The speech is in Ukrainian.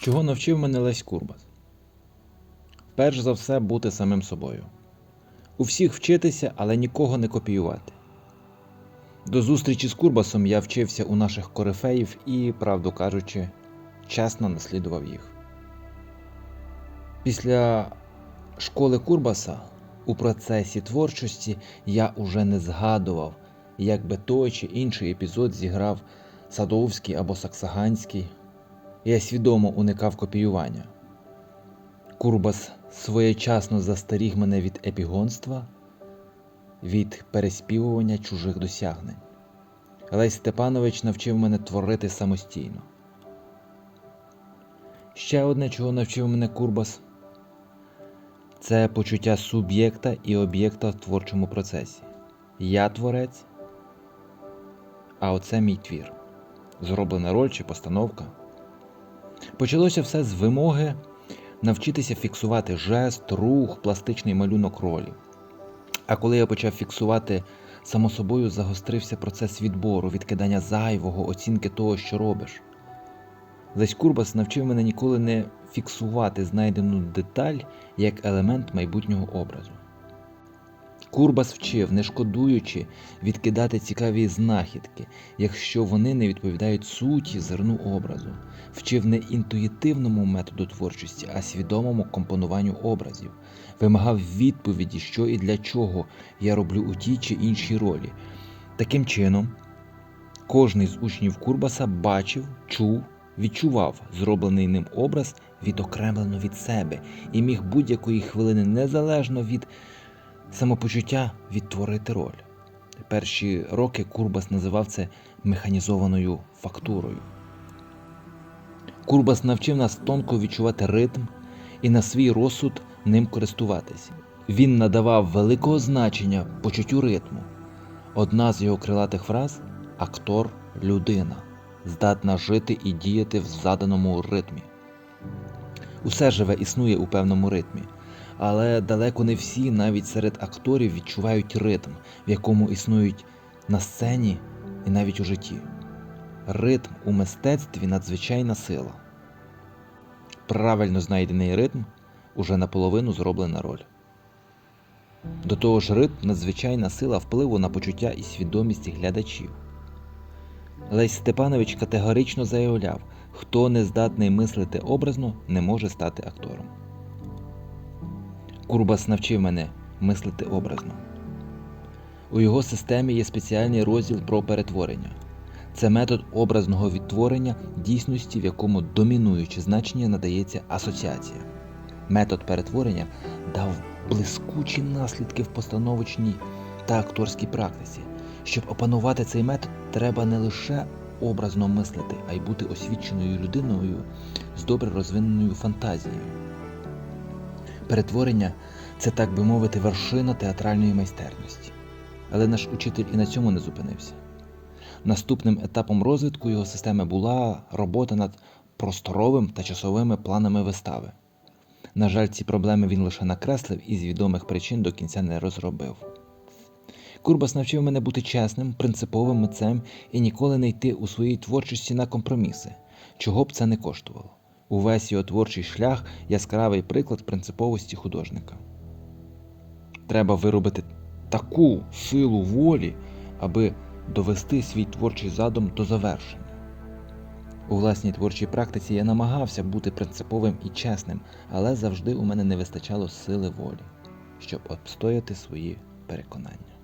Чого навчив мене Лесь Курбас? Перш за все бути самим собою. У всіх вчитися, але нікого не копіювати. До зустрічі з Курбасом я вчився у наших корифеїв і, правду кажучи, чесно наслідував їх. Після школи Курбаса у процесі творчості я уже не згадував, як би той чи інший епізод зіграв Садовський або Саксаганський. Я свідомо уникав копіювання. Курбас своєчасно застеріг мене від епігонства, від переспівування чужих досягнень. Лесь Степанович навчив мене творити самостійно. Ще одне, чого навчив мене Курбас, це почуття суб'єкта і об'єкта в творчому процесі. Я творець, а оце мій твір. Зроблена роль чи постановка. Почалося все з вимоги навчитися фіксувати жест, рух, пластичний малюнок ролі. А коли я почав фіксувати, само собою загострився процес відбору, відкидання зайвого, оцінки того, що робиш. Лесь Курбас навчив мене ніколи не фіксувати знайдену деталь як елемент майбутнього образу. Курбас вчив, не шкодуючи, відкидати цікаві знахідки, якщо вони не відповідають суті зерну образу, вчив не інтуїтивному методу творчості, а свідомому компонуванню образів, вимагав відповіді, що і для чого я роблю у тій чи іншій ролі. Таким чином, кожний з учнів Курбаса бачив, чув, відчував зроблений ним образ відокремлено від себе і міг будь-якої хвилини незалежно від самопочуття відтворити роль. Перші роки Курбас називав це механізованою фактурою. Курбас навчив нас тонко відчувати ритм і на свій розсуд ним користуватися. Він надавав великого значення почуттю ритму. Одна з його крилатих фраз актор людина, здатна жити і діяти в заданому ритмі. Усе живе існує у певному ритмі, але далеко не всі, навіть серед акторів, відчувають ритм, в якому існують на сцені і навіть у житті. Ритм у мистецтві надзвичайна сила. Правильно знайдений ритм уже наполовину зроблена роль. До того ж, ритм надзвичайна сила впливу на почуття і свідомість глядачів. Лесь Степанович категорично заявляв, хто не здатний мислити образно, не може стати актором. Курбас навчив мене мислити образно. У його системі є спеціальний розділ про перетворення. Це метод образного відтворення дійсності, в якому домінуюче значення надається асоціація. Метод перетворення дав блискучі наслідки в постановочній та акторській практиці. Щоб опанувати цей метод, треба не лише образно мислити, а й бути освіченою людиною з добре розвиненою фантазією. Перетворення це, так би мовити, вершина театральної майстерності. Але наш учитель і на цьому не зупинився. Наступним етапом розвитку його системи була робота над просторовим та часовими планами вистави. На жаль, ці проблеми він лише накреслив і з відомих причин до кінця не розробив. Курбас навчив мене бути чесним, принциповим митцем і ніколи не йти у своїй творчості на компроміси, чого б це не коштувало. Увесь його творчий шлях яскравий приклад принциповості художника. Треба виробити таку силу волі, аби довести свій творчий задум до завершення. У власній творчій практиці я намагався бути принциповим і чесним, але завжди у мене не вистачало сили волі, щоб обстояти свої переконання.